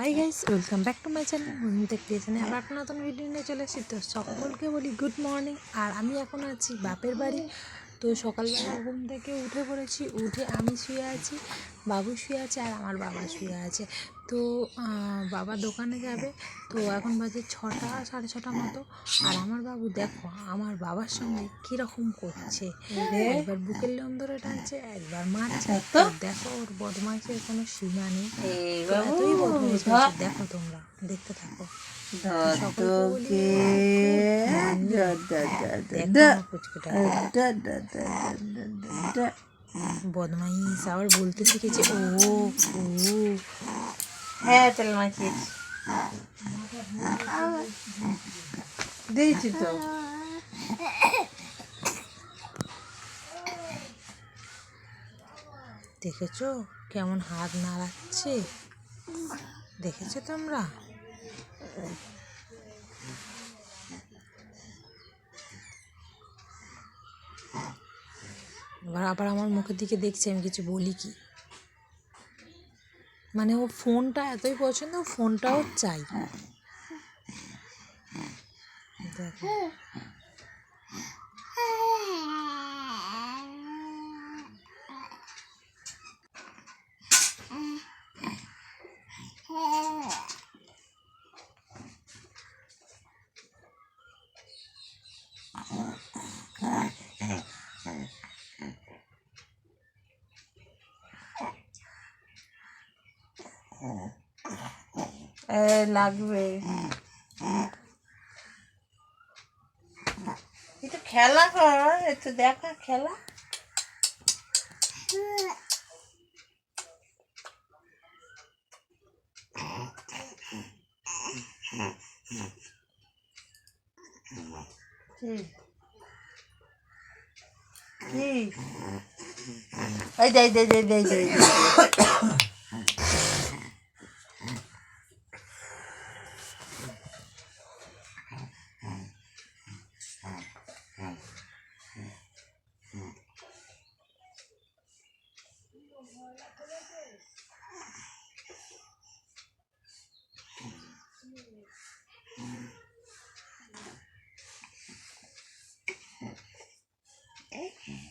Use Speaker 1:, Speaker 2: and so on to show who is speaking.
Speaker 1: Hi guys welcome back to my channel Mahimita ক্রিয়েশনে আবার একটা নতুন ভিডিও নিয়ে চলে এসেছি। তো সকলকে বলি গুড মর্নিং আর আমি এখন আছি বাপের বাড়ি। তো সকালবেলা ঘুম থেকে উঠে পড়েছি। উঠে আমি শুয়ে আছি, বাবু শুয়ে আছে আর আমার বাবা শুয়ে আছে। তো বাবা দোকানে যাবে তো এখন বাজে ছটা সাড়ে ছটা মতো। আর আমার বাবু দেখো আমার বাবার সঙ্গে কীরকম করছে। একবার বুকের লোম ধরে টানছে একবার মারছে। দেখো ওর বদমাইশের কোনো সীমা নেই। এতই বদমাইশ দেখো তোমরা দেখতে থাকো। বদমাইশ আবার বলতে শিখেছে ও ও
Speaker 2: হ্যাঁ তেল মাখিয়েছি। দিয়েছি তো।
Speaker 1: দেখেছ কেমন হাত নাড়াচ্ছে? দেখেছ তোমরা? এবার আবার আমার মুখের দিকে দেখছে, আমি কিছু বলি কি? মানে ও ফোনটা এতই পছন্দ ও ফোনটাও চাই। দেখো।
Speaker 2: লাগবে। একটু খেলা কর একটু দেখা খেলা। এই দে দে দে দে দে। え